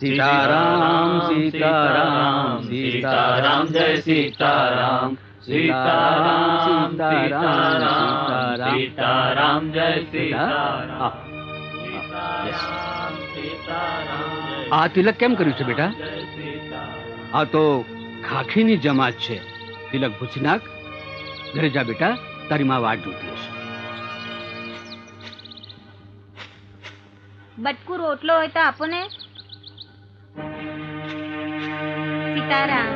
સીતારામ સીતારામ સીતારામ, જય સીતારામ સીતારામ સીતારામ સીતારામ, જય સીતારામ. આ તિલક કેમ કર્યું છે બેટા? આ તો ખાખીની જમાત છે. તિલક ભૂસી નાખ. ઘરે જા બેટા, તારી માં વાટ જોતી હશે. બટકું રોટલો હોય તો આપો સીતારામ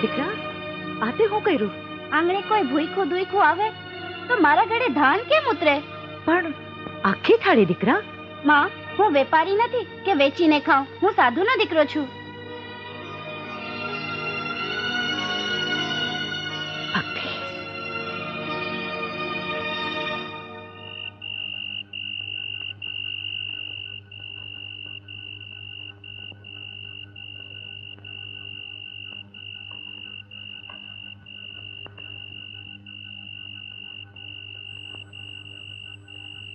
દીકરા આ હું કર્યું? આંગણે કોઈ ભૂઈખું દુઈખું આવે તો મારા ઘરે ધાન કેમ ઉતરે? પણ આખી થાળી દીકરા. માં હું વેપારી નથી કે વેચીને ખાઉં. હું સાધુનો દીકરો છું.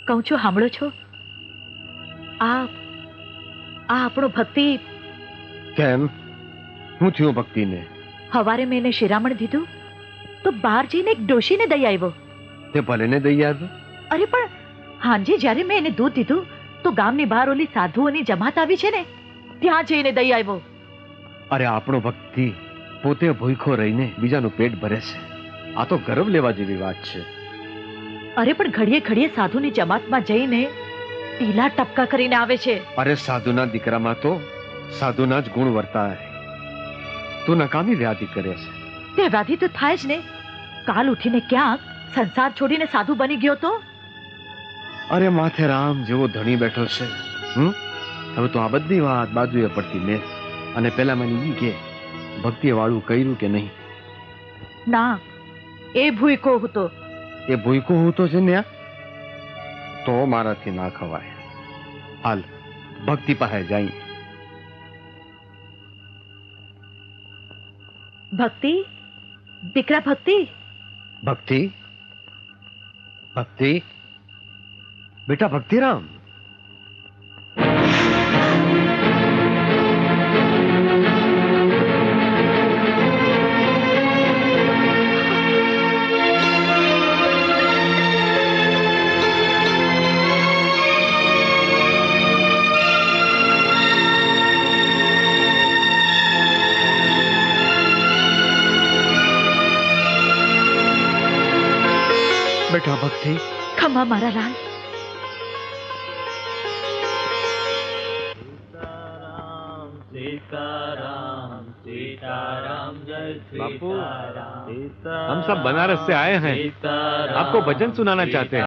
કહું છું સાંભળો છો? આ આ આપણો ભક્તિ કેમ? હું થયું ભક્તિને? હવારે મેં એને શિરામણ દીધું તો બહાર જઈને એક ડોશીને દઈ આવ્યો. તે ભલે ને દઈ આવ્યો? અરે પણ હાંજે જ્યારે મેં એને દૂધ દીધું તો ગામની બહાર ઓલી સાધુઓની જમાત આવી છે ને ત્યાં જઈને દઈ આવ્યો. અરે આપણો ભક્તિ પોતે ભૂખો રહીને બીજાનું પેટ ભરે છે. આ તો ગર્વ લેવા જેવી વાત છે. અરે પણ ઘડીએ ઘડીએ સાધુની જમાતમાં જઈને ટીલા ટપકા કરીને આવે છે. અરે સાધુના દીકરામાં તો સાધુના જ ગુણ વર્તાય. તું નકામી વ્યાધિ કરે છે. તે વ્યાધિ તો થાય જ ને. કાલ ઉઠીને ક્યાંક સંસાર છોડીને સાધુ બની ગયો તો? અરે માથે રામ જેવો ધણી બેઠો છે. હમ? હવે તો આ બધી વાત બાજુએ પડતી મેં. અને પેલા મને ઈ કે ભક્તિ વાળું કર્યું કે નહીં? ના એ ભૂઈકો હતો એ ભૂયકો હું તો છે ને આ? તો મારાથી ના ખવાય હાલ ભક્તિ પાસે જાય ભક્તિ દીકરા ભક્તિ ભક્તિ ભક્તિ બેટા ભક્તિરામ બેટા ભક્તિ ખમા મારા લાલ सीताराम सीताराम जय बापू, सीताराम हम सब बनारस से आए हैं सीताराम आपको भजन सुनाना चाहते हैं